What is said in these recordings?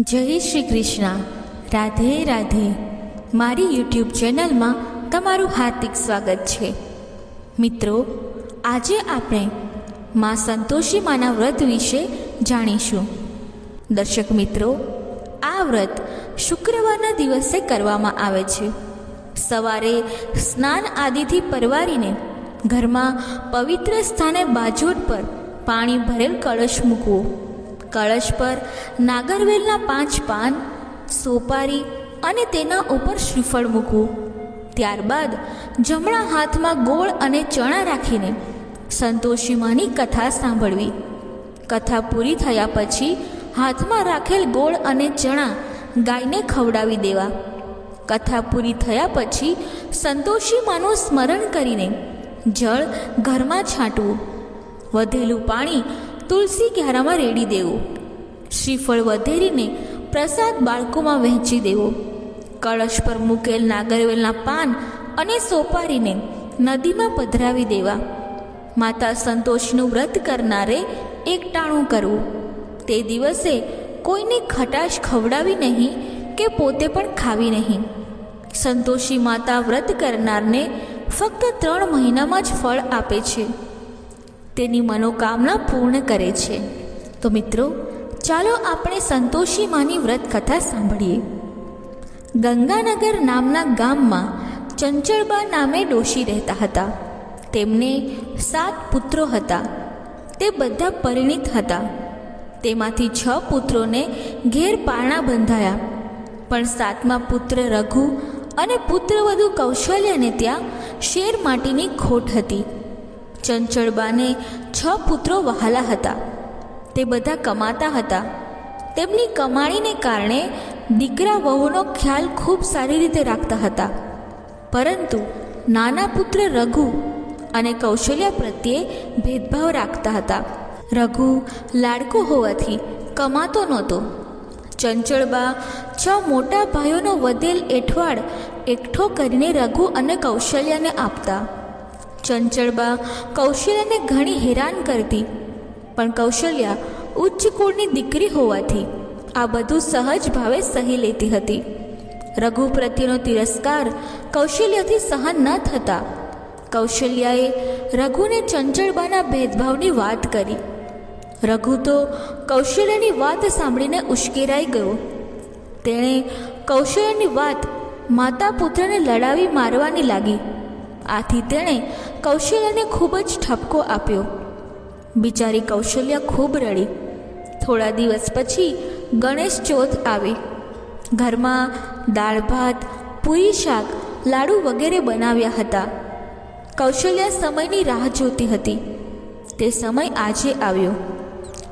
જય શ્રી કૃષ્ણ. રાધે રાધે. મારી યુટ્યુબ ચેનલમાં તમારું હાર્દિક સ્વાગત છે. મિત્રો, આજે આપણે માં સંતોષી માના વ્રત વિશે જાણીશું. દર્શક મિત્રો, આ વ્રત શુક્રવારના દિવસે કરવામાં આવે છે. સવારે સ્નાન આદિથી પરવારીને ઘરમાં પવિત્ર સ્થાને બાજોટ પર પાણી ભરેલ કળશ મૂકવો. કળશ પર નાગરવેલના પાંચ પાન, સોપારી અને તેના ઉપર શ્રીફળ મૂકવું. ત્યારબાદ જમણા હાથમાં ગોળ અને ચણા રાખીને સંતોષીમાની કથા સાંભળવી. કથા પૂરી થયા પછી હાથમાં રાખેલ ગોળ અને ચણા ગાયને ખવડાવી દેવા. કથા પૂરી થયા પછી સંતોષીમાનું સ્મરણ કરીને જળ ઘરમાં છાંટવું. વધેલું પાણી તુલસી ક્યારામાં રેડી દેવું. શ્રીફળ વધેરીને પ્રસાદ બાળકોમાં વહેંચી દેવો. કળશ પર મૂકેલ નાગરવેલના પાન અને સોપારીને નદીમાં પધરાવી દેવા. માતા સંતોષનું વ્રત કરનારે એકટાણું કરવું. તે દિવસે કોઈને ખટાશ ખવડાવી નહીં કે પોતે પણ ખાવી નહીં. સંતોષી માતા વ્રત કરનારને ફક્ત ત્રણ મહિનામાં જ ફળ આપે છે. તેની મનોકામના પૂર્ણ કરે છે. તો મિત્રો ચાલો આપણે સંતોષી માની વ્રત કથા સાંભળીએ. ગંગાનગર નામના ગામમાં ચંચળબા નામે ડોશી રહેતા હતા. તેમને સાત પુત્રો હતા. તે બધા પરિણિત હતા. તેમાંથી છ પુત્રોને ઘેર પારણા બંધાયા. પણ સાતમા પુત્ર રઘુ અને પુત્રવધુ કૌશલ્યને ત્યાં શેર માટીની ખોટ હતી. ચંચળબાને છ પુત્રો વહાલા હતા. તે બધા કમાતા હતા. તેમની કમાણીને કારણે દીકરા વહુનો ખ્યાલ ખૂબ સારી રીતે રાખતા હતા. પરંતુ નાના પુત્ર રઘુ અને કૌશલ્ય પ્રત્યે ભેદભાવ રાખતા હતા. રઘુ લાડકો હોવાથી કમાતો નહોતો. ચંચળબા છ મોટા ભાઈઓનો વધેલ એઠવાડ એકઠો કરીને રઘુ અને કૌશલ્યને આપતા. ચંચળબા કૌશલ્યને ઘણી હેરાન કરતી. પણ કૌશલ્યા ઉચ્ચ કુળની દીકરી હોવાથી આ બધું સહજ ભાવે સહી લેતી હતી. રઘુ પ્રત્યેનો તિરસ્કાર કૌશલ્યથી સહન ન થતા કૌશલ્યાએ રઘુને ચંચળબાના ભેદભાવની વાત કરી. રઘુ તો કૌશલ્યની વાત સાંભળીને ઉશ્કેરાઈ ગયો. તેણે કૌશલ્યની વાત માતા પુત્રને લડાવી મારવાની લાગી. આથી તેણે કૌશલ્યને ખૂબ જ ઠપકો આપ્યો. બિચારી કૌશલ્ય ખૂબ રડી. થોડા દિવસ પછી ગણેશ ચોથ આવી. ઘરમાં દાળ ભાત, પૂરી શાક, લાડુ વગેરે બનાવ્યા હતા. કૌશલ્યા સમયની રાહ જોતી હતી. તે સમય આજે આવ્યો.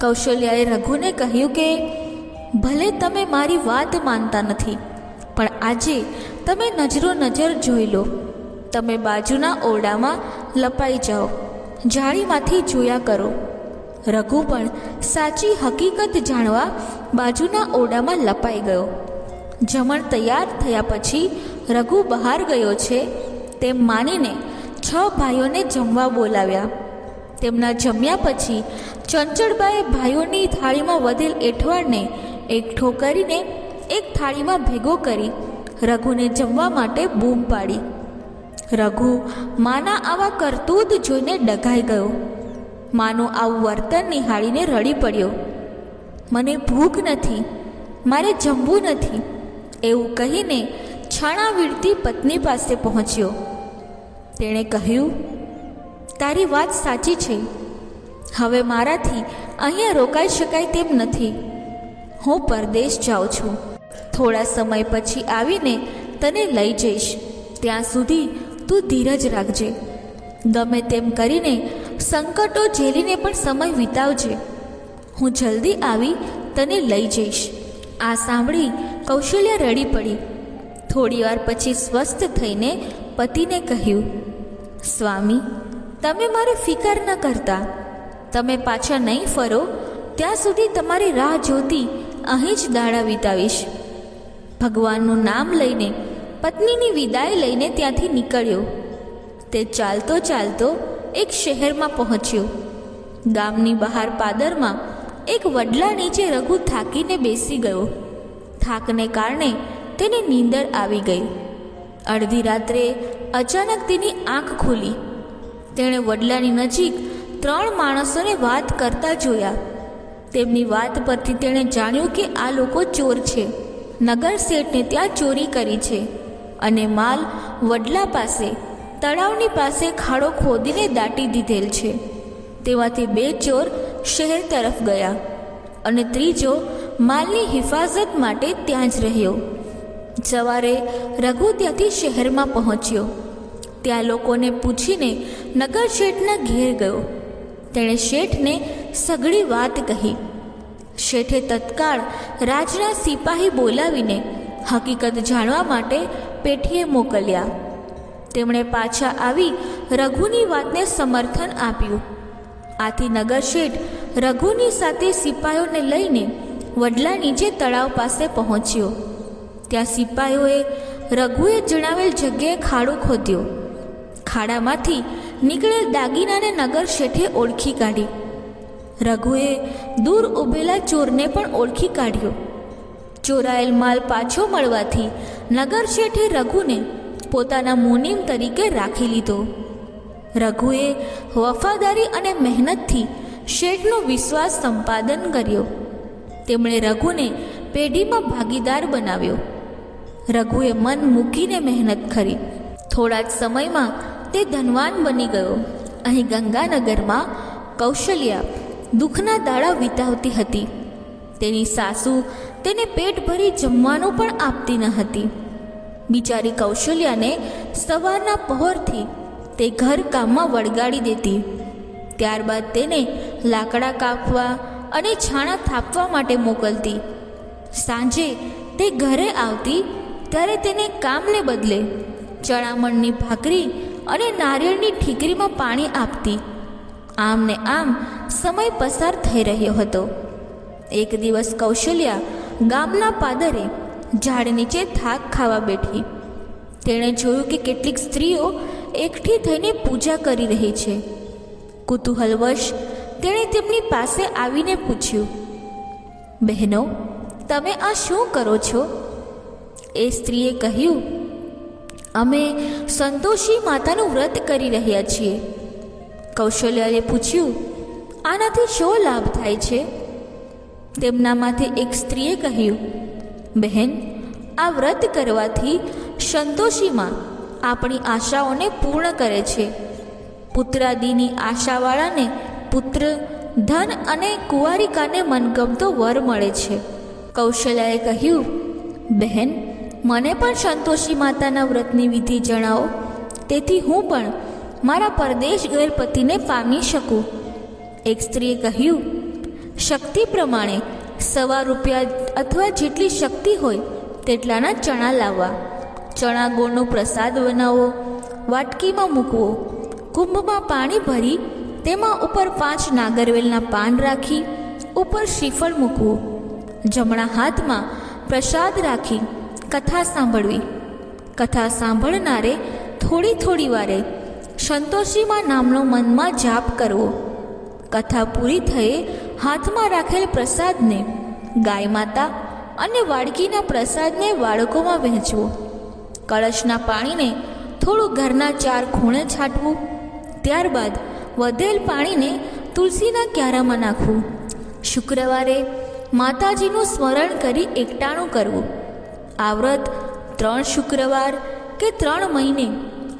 કૌશલ્યાએ રઘુને કહ્યું કે, ભલે તમે મારી વાત માનતા નથી, પણ આજે તમે નજરો નજર જોઈ લો. તમે બાજુના ઓરડામાં લપાઈ જાઓ. જાળીમાંથી જોયા કરો. રઘુ પણ સાચી હકીકત જાણવા બાજુના ઓરડામાં લપાઈ ગયો. જમણ તૈયાર થયા પછી રઘુ બહાર ગયો છે, તેમ માનીને છ ભાઈઓને જમવા બોલાવ્યા. તેમના જમ્યા પછી ચંચળબાએ ભાઈઓની થાળીમાં વધેલ એઠવાડને એકઠો કરીને એક થાળીમાં ભેગો કરી રઘુને જમવા માટે બૂમ પાડી. રઘુ, માના આવા કરતૂત જોઈને ડઘાઈ ગયો. માનું આવું વર્તન નિહાળીને રડી પડ્યો. મને ભૂખ નથી. મારે જમવું નથી. એવું કહીને છાણા પત્ની પાસે પહોંચ્યો. તેણે કહ્યું, તારી વાત સાચી છે. હવે મારાથી અહીંયા રોકાઈ શકાય તેમ નથી. હું પરદેશ જાઉં છું. થોડા સમય પછી આવીને તને લઈ જઈશ. ત્યાં સુધી તું ધીરજ રાખજે. ગમે તેમ કરીને સંકટો ઝેલીને પણ સમય વિતાવજે. હું જલ્દી આવી તને લઈ જઈશ. આ સાંભળી કૌશલ્ય રડી પડી. થોડીવાર પછી સ્વસ્થ થઈને પતિને કહ્યું, સ્વામી, તમે મારે ફિકર ન કરતા. તમે પાછા નહીં ફરો, ત્યાં સુધી તમારી રાહ જોતી અહીં જ દાડા વિતાવીશ. ભગવાનનું નામ લઈને પત્નીની વિદાય લઈને ત્યાંથી નીકળ્યો. તે ચાલતો ચાલતો એક શહેરમાં પહોંચ્યો. ગામની બહાર પાદરમાં એક વડલા નીચે રઘુ થાકીને બેસી ગયો. થાકને કારણે તેને નીંદર આવી ગઈ. અડધી રાત્રે અચાનક તેની આંખ ખુલી. તેણે વડલાની નજીક ત્રણ માણસોને વાત કરતા જોયા. તેમની વાત પરથી તેણે જાણ્યું કે આ લોકો ચોર છે. નગર શેઠને ત્યાં ચોરી કરી છે. અને માલ વડલા પાસે, તળાવની પાસે ખાડો ખોદીને દાટી દીધેલ છે. તેમાંથી બે ચોર શહેર તરફ ગયા અને ત્રીજો માલની હિફાજત માટે ત્યાં જ રહ્યો. સવારે રઘુ ત્યાંથી શહેરમાં પહોંચ્યો. ત્યાં લોકોને પૂછીને નગર શેઠના ઘેર ગયો. તેણે શેઠને સઘળી વાત કહી. શેઠે તત્કાળ રાજના સિપાહી બોલાવીને હકીકત જાણવા માટે પેઠીએ મોકલ્યા. તેમણે પાછા આવી રઘુની વાતને સમર્થન આપ્યું. આથી નગર શેઠ રઘુની સાથે સિપાહીઓને લઈને વડલા નીચે તળાવ પાસે પહોંચ્યો. ત્યાં સિપાહીઓએ રઘુએ જણાવેલ જગ્યાએ ખાડો ખોદ્યો. ખાડામાંથી નીકળેલ દાગીનાને નગર શેઠે ઓળખી કાઢી. રઘુએ દૂર ઊભેલા ચોરને પણ ઓળખી કાઢ્યો. ચોરાયેલ માલ પાછો મળવાથી નગર શેઠે રઘુને પોતાના મુનિમ તરીકે રાખી લીધો. રઘુએ વફાદારી અને મહેનતથી શેઠનો વિશ્વાસ સંપાદન કર્યો. તેમણે રઘુને પેઢીમાં ભાગીદાર બનાવ્યો. રઘુએ મન મૂકીને મહેનત કરી. થોડા જ સમયમાં તે ધનવાન બની ગયો. અહીં ગંગાનગરમાં કૌશલ્યા દુઃખના દાડા વિતાવતી હતી. તેની સાસુ તેને પેટ ભરી જમવાનું પણ આપતી ન હતી. બિચારી કૌશલ્યાને સવારના પહોરથી તે ઘર કામમાં વળગાડી દેતી. ત્યારબાદ તેને લાકડા કાપવા અને છાણા થાપવા માટે મોકલતી. સાંજે તે ઘરે આવતી ત્યારે તેને કામને બદલે ચણામણની ભાખરી અને નારિયેળની ઠીકરીમાં પાણી આપતી. આમ ને આમ સમય પસાર થઈ રહ્યો હતો. એક દિવસ કૌશલ્યા ગામના પાદરે ઝાડ નીચે થાક ખાવા બેઠી. તેણે જોયું કે કેટલીક સ્ત્રીઓ એકઠી થઈને પૂજા કરી રહી છે. કુતૂહલવશ તેણે તેમની પાસે આવીને પૂછ્યું, બહેનો, તમે આ શું કરો છો? એ સ્ત્રીએ કહ્યું, અમે સંતોષી માતાનું વ્રત કરી રહ્યા છીએ. કૌશલ્યાએ પૂછ્યું, આનાથી શો લાભ થાય છે? તેમનામાંથી એક સ્ત્રીએ કહ્યું, બહેન, આ વ્રત કરવાથી સંતોષીમાં આપણી આશાઓને પૂર્ણ કરે છે. પુત્રાદિની આશાવાળાને પુત્ર, ધન અને કુંવારિકાને મનગમતો વર મળે છે. કૌશલ્યાએ કહ્યું, બહેન, મને પણ સંતોષી માતાના વ્રતની વિધિ જણાવો. તેથી હું પણ મારા પરદેશ ગયેલ પતિને પામી શકું. એક સ્ત્રીએ કહ્યું શક્તિ પ્રમાણે સવા રૂપિયા અથવા જેટલી શક્તિ હોય તેટલાના ચણા લાવવા. ચણા ગોળનો પ્રસાદ બનાવવો વાટકીમાં મૂકવો, કુંભમાં પાણી ભરી, તેમાં ઉપર પાંચ નાગરવેલના પાન રાખી, ઉપર શ્રીફળ મૂકવું. જમણા હાથમાં પ્રસાદ રાખી, કથા સાંભળવી. કથા સાંભળનારે થોડી થોડી વારે સંતોષીમાં નામનો મનમાં જાપ કરવો. કથા પૂરી થયે હાથમાં રાખેલ પ્રસાદને ગાય માતા અને વાડકીના પ્રસાદને બાળકોમાં વહેંચવો. કળશના પાણીને થોડું ઘરના ચાર ખૂણે છાંટવું. ત્યારબાદ વધેલ પાણીને તુલસીના ક્યારામાં નાખવું. શુક્રવારે માતાજીનું સ્મરણ કરી એકટાણું કરવું. આ વ્રત ત્રણ શુક્રવાર કે ત્રણ મહિને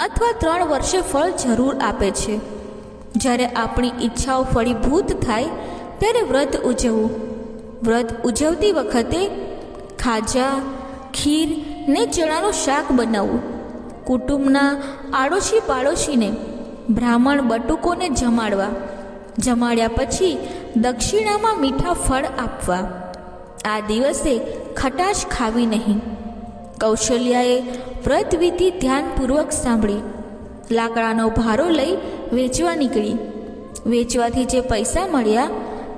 અથવા ત્રણ વર્ષે ફળ જરૂર આપે છે. જ્યારે આપણી ઈચ્છાઓ ફળીભૂત થાય ત્યારે વ્રત ઉજવવું વ્રત ઉજવતી વખતે ખાજા, ખીર ને ચણાનું શાક બનાવવું. કુટુંબના આડોશી પાડોશીને બ્રાહ્મણ બટુકોને જમાડવા. જમાડ્યા પછી દક્ષિણામાં મીઠા ફળ આપવા. આ દિવસે ખટાશ ખાવી નહીં. કૌશલ્યાએ વ્રતવિધિ ધ્યાનપૂર્વક સાંભળી. લાકડાનો ભારો લઈ વેચવા નીકળી. વેચવાથી જે પૈસા મળ્યા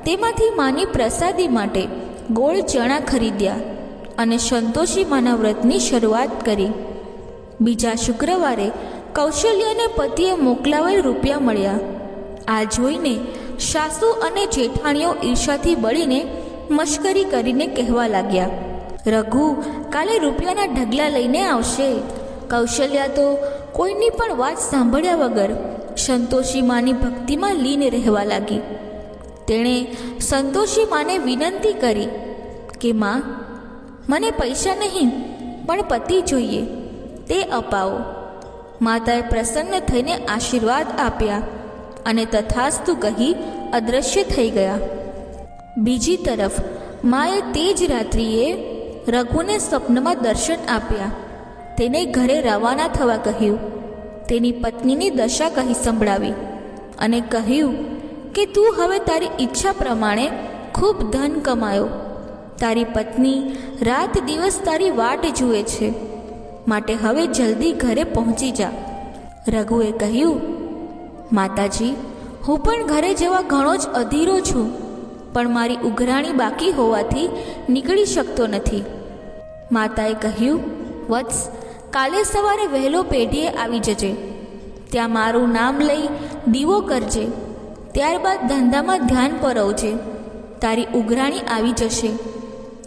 તેમાંથી માની પ્રસાદી માટે ગોળ ચણા ખરીદ્યા અને સંતોષી માના વ્રતની શરૂઆત કરી. બીજા શુક્રવારે કૌશલ્યને પતિએ મોકલાવેલ રૂપિયા મળ્યા. આ જોઈને સાસુ અને જેઠાણીઓ ઈર્ષાથી બળીને મશ્કરી કરીને કહેવા લાગ્યા, રઘુ, કાલે રૂપિયાના ઢગલા લઈને આવશે. કૌશલ્યા તો કોઈની પણ વાત સાંભળ્યા વગર સંતોષી માની ભક્તિમાં લીન રહેવા લાગી. તેણે સંતોષી માને વિનંતી કરી કે, માં, મને પૈસા નહીં, પણ પતિ જોઈએ. તે અપાવો. માતાએ પ્રસન્ન થઈને આશીર્વાદ આપ્યા અને તથાસ્તુ કહી અદૃશ્ય થઈ ગયા. બીજી તરફ, માએ તે જ રાત્રિએ રઘુને સ્વપ્નમાં દર્શન આપ્યા. તેને ઘરે રવાના થવા કહ્યું. તેની પત્નીની દશા કહી સંભળાવી અને કહ્યું કે તું હવે તારી ઈચ્છા પ્રમાણે ખૂબ ધન કમાયો. તારી પત્ની રાત દિવસ તારી વાટ જુએ છે. માટે હવે જલ્દી ઘરે પહોંચી જા. રઘુએ કહ્યું, માતાજી, હું પણ ઘરે જવા ઘણો જ અધીરો છું, પણ મારી ઉઘરાણી બાકી હોવાથી નીકળી શકતો નથી. માતાએ કહ્યું, વત્સ, કાલે સવારે વહેલો પેઢીએ આવી જજે. ત્યાં મારું નામ લઈ દીવો કરજે. ત્યારબાદ ધંધામાં ધ્યાન પરવજે. તારી ઉઘરાણી આવી જશે.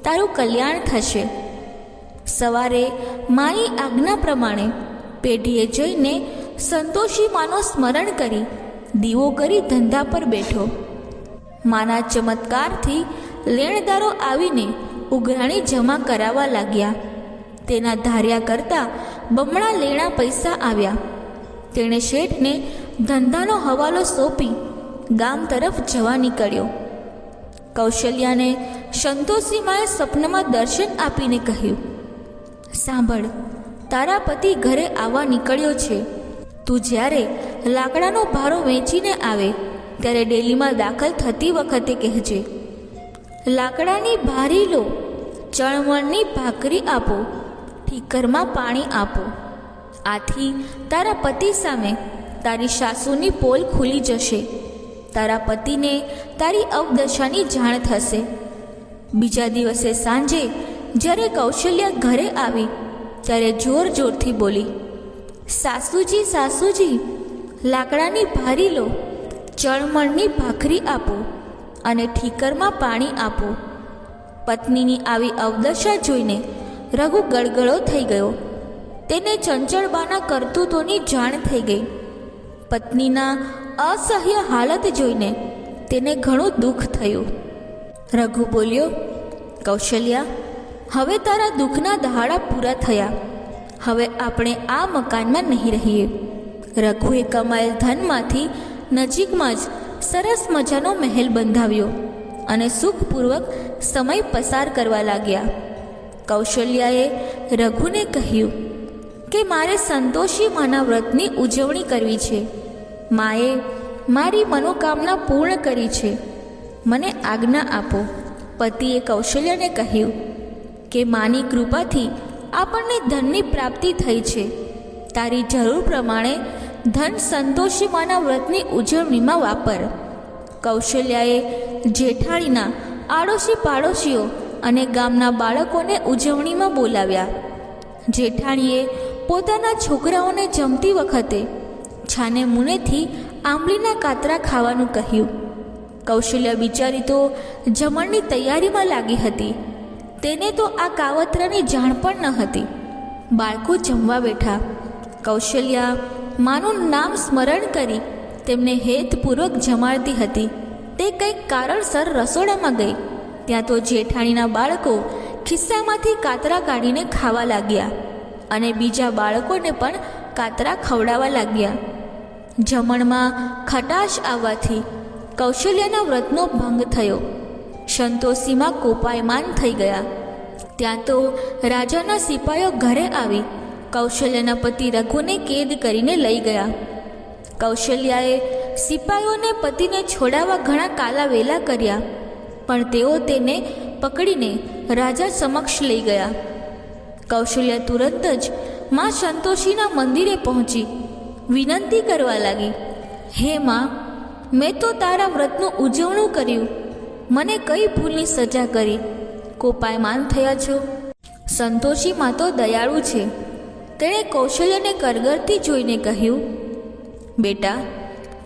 તારું કલ્યાણ થશે. સવારે માની આજ્ઞા પ્રમાણે પેઢીએ જઈને સંતોષી માનો સ્મરણ કરી દીવો કરી ધંધા પર બેઠો. માના ચમત્કારથી લેણદારો આવીને ઉઘરાણી જમા કરાવવા લાગ્યા. તેના ધાર્યા કરતાં બમણા લેણા પૈસા આવ્યા. તેણે શેઠને ધંધાનો હવાલો સોંપી ગામ તરફ જવા નીકળ્યો. કૌશલ્યાને સંતોષીમાએ સપનામાં દર્શન આપીને કહ્યું, સાંભળ, તારા પતિ ઘરે આવવા નીકળ્યો છે. તું જ્યારે લાકડાનો ભારો વેચીને આવે, ત્યારે ડેલીમાં દાખલ થતી વખતે કહેજે, લાકડાની ભારી લો ચણમણની ભાખરી આપો, ઠીકરમાં પાણી આપો. આથી તારા પતિ સામે તારી સાસુની પોલ ખુલી જશે. તારા પતિને તારી અવદશાની જાણ થશે. બીજા દિવસે સાંજે જ્યારે કૌશલ્યા ઘરે આવી, ત્યારે જોર જોરથી બોલી, સાસુજી સાસુજી, લાકડાની ભારી લો ચણમણની ભાખરી આપો અને ઠીકરમાં પાણી આપો. પત્નીની આવી અવદશા જોઈને રઘુ ગળગળો થઈ ગયો. તેને ચંચળબાના કરતૂતોની જાણ થઈ ગઈ. પત્નીના અસહ્ય હાલત જોઈને તેને ઘણું દુઃખ થયું. રઘુ બોલ્યો, કૌશલ્યા, હવે તારા દુઃખના દહાડા પૂરા થયા. હવે આપણે આ મકાનમાં નહીં રહીએ. રઘુએ કમાયેલ ધનમાંથી નજીકમાં જ સરસ મજાનો મહેલ બંધાવ્યો અને સુખપૂર્વક સમય પસાર કરવા લાગ્યા. કૌશલ્યાએ રઘુને કહ્યું કે મારે સંતોષી માના વ્રતની ઉજવણી કરવી છે. માએ મારી મનોકામના પૂર્ણ કરી છે. મને આજ્ઞા આપો. પતિએ કૌશલ્યને કહ્યું કે, માની કૃપાથી આપણને ધનની પ્રાપ્તિ થઈ છે. તારી જરૂર પ્રમાણે ધન સંતોષી માના વ્રતની ઉજવણીમાં વાપર. કૌશલ્યાએ જેઠાણીના આડોશી પાડોશીઓ અને ગામના બાળકોને ઉજવણીમાં બોલાવ્યા. જેઠાણીએ પોતાના છોકરાઓને જમતી વખતે છાને મુનેથી આંબલીના કાતરા ખાવાનું કહ્યું. કૌશલ્યા બિચારી તો જમણની તૈયારીમાં લાગી હતી. તેને તો આ કાવતરાની જાણ પણ ન હતી. બાળકો જમવા બેઠા. કૌશલ્યા માનું નામ સ્મરણ કરી તેમને હેતપૂર્વક જમાડતી હતી. તે કંઈક કારણસર રસોડામાં ગઈ. ત્યાં તો જેઠાણીના બાળકો ખિસ્સામાંથી કાતરા કાઢીને ખાવા લાગ્યા. અને બીજા બાળકોને પણ કાતરા ખવડાવવા લાગ્યા. જમણમાં ખટાશ આવવાથી કૌશલ્યના વ્રતનો ભંગ થયો. સંતોષીમાં કોપાયમાન થઈ ગયા. ત્યાં તો રાજાના સિપાઈઓ ઘરે આવી કૌશલ્યના પતિ રઘુને કેદ કરીને લઈ ગયા. કૌશલ્યાએ સિપાઈઓને પતિને છોડાવવા ઘણા કાલા વેલા કર્યા, પણ તેઓ તેને પકડીને રાજા સમક્ષ લઈ ગયા. કૌશલ્યા તુરંત જ માં સંતોષીના મંદિરે પહોંચી. વિનંતી કરવા લાગી, હે માં, મેં તો તારા વ્રતનું ઉજવણું કર્યું. મને કઈ ભૂલની સજા કરી? કોપાયમાન થયા છો. સંતોષી માં તો દયાળુ છે. તેણે કૌશલ્યને કરગરથી જોઈને કહ્યું, બેટા,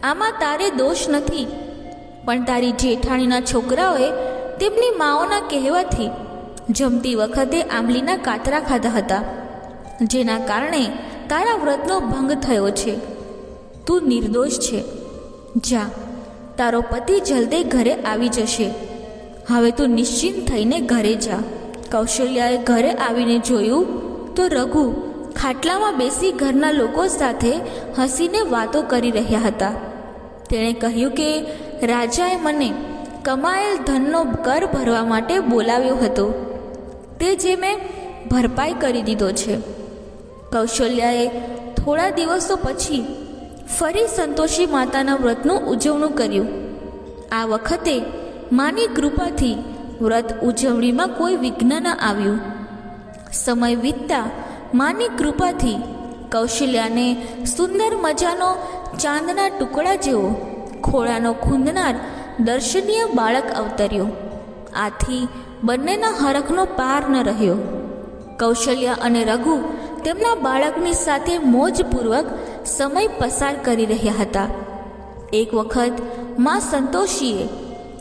આમાં તારે દોષ નથી, પણ તારી જેઠાણીના છોકરાઓએ તેમની માઓના કહેવાથી જમતી વખતે આંબલીના કાતરા ખાધા હતા. જેના કારણે તારા વ્રતનો ભંગ થયો છે. તું નિર્દોષ છે. જા, તારો પતિ જલ્દી ઘરે આવી જશે. હવે તું નિશ્ચિંત થઈને ઘરે જા. કૌશલ્યાએ ઘરે આવીને જોયું તો રઘુ ખાટલામાં બેસી ઘરના લોકો સાથે હસીને વાતો કરી રહ્યા હતા. તેણે કહ્યું કે, રાજાએ મને કમાયેલ ધનનો કર ભરવા માટે બોલાવ્યો હતો. તે જે મેં ભરપાઈ કરી દીધો છે. કૌશલ્યાએ થોડા દિવસો પછી ફરી સંતોષી માતાના વ્રતનું ઉજવણું કર્યું. આ વખતે માની કૃપાથી વ્રત ઉજવણીમાં કોઈ વિઘ્ન ન આવ્યું. સમય વીતતા માની કૃપાથી કૌશલ્યાને સુંદર મજાનો ચાંદના ટુકડા જેવો ખોળાનો ખૂંદનાર દર્શનીય બાળક અવતર્યો. આથી બંનેના હરખનો પાર ન રહ્યો. કૌશલ્યા અને રઘુ તેમના બાળકની સાથે મોજપૂર્વક સમય પસાર કરી રહ્યા હતા. એક વખતમાં સંતોષીએ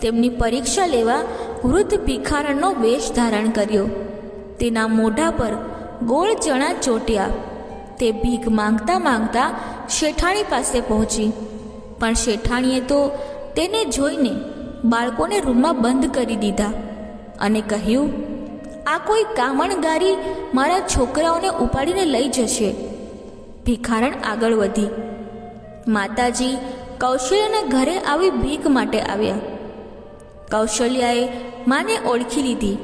તેમની પરીક્ષા લેવા વૃદ્ધ ભિખારણનો વેશ ધારણ કર્યો. તેના મોઢા પર ગોળ ચણા ચોટ્યા. તે ભીખ માંગતા માંગતા શેઠાણી પાસે પહોંચી. પણ શેઠાણીએ તો તેને જોઈને બાળકોને રૂમમાં બંધ કરી દીધા. અને કહ્યું, આ કોઈ કામણગારી મારા છોકરાઓને ઉપાડીને લઈ જશે. ભિખારણ આગળ વધી. માતાજી કૌશલ્યના ઘરે આવી ભીખ માટે આવ્યા. કૌશલ્યાએ માને ઓળખી લીધી.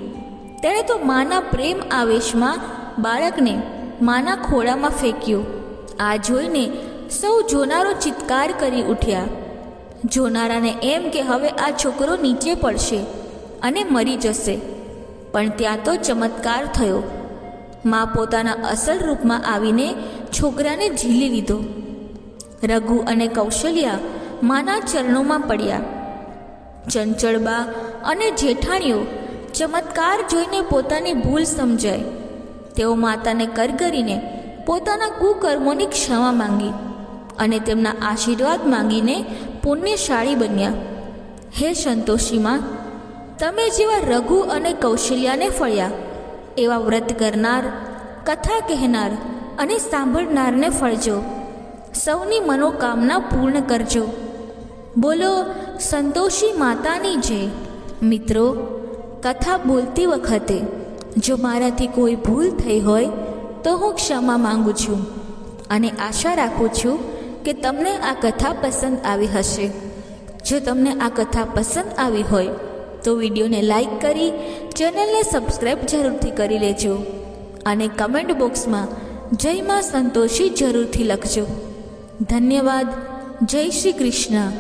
તેણે તો માના પ્રેમ આવેશમાં બાળકને માના ખોળામાં ફેંક્યું. આ જોઈને સૌ જોનારો ચિત્કાર કરી ઉઠ્યા. જોનારાને એમ કે હવે આ છોકરો નીચે પડશે. અને મરી જશે. પણ ત્યાં તો ચમત્કાર થયો. મા પોતાના અસલ રૂપમાં આવીને છોકરાને ઝીલી લીધો. રઘુ અને કૌશલ્યા માના ચરણોમાં પડ્યા. ચંચળબા અને જેઠાણીઓ ચમત્કાર જોઈને પોતાની ભૂલ સમજાય. તેઓ માતાને કરગરીને પોતાના કુકર્મોની ક્ષમા માંગી અને તેમના આશીર્વાદ માંગીને પુણ્યશાળી બન્યા. હે સંતોષીમાં તમે જેવા રઘુ અને કૌશલ્યાને ફળ્યા, એવા વ્રત કરનાર, કથા કહેનાર અને સાંભળનારને ફળજો. સૌની મનોકામના પૂર્ણ કરજો. બોલો, સંતોષી માતાની જે મિત્રો, કથા બોલતી વખતે જો મારાથી કોઈ ભૂલ થઈ હોય, તો હું ક્ષમા માંગુ છું અને આશા રાખું છું કે તમને આ કથા પસંદ આવી હશે. જો તમને આ કથા પસંદ આવી હોય તો વિડીયોને લાઇક કરી, ચેનલને સબસ્ક્રાઈબ જરૂરથી કરી લેજો. અને કમેન્ટ બોક્સમાં જય માં સંતોષી જરૂરથી લખજો. ધન્યવાદ. જય શ્રી કૃષ્ણ.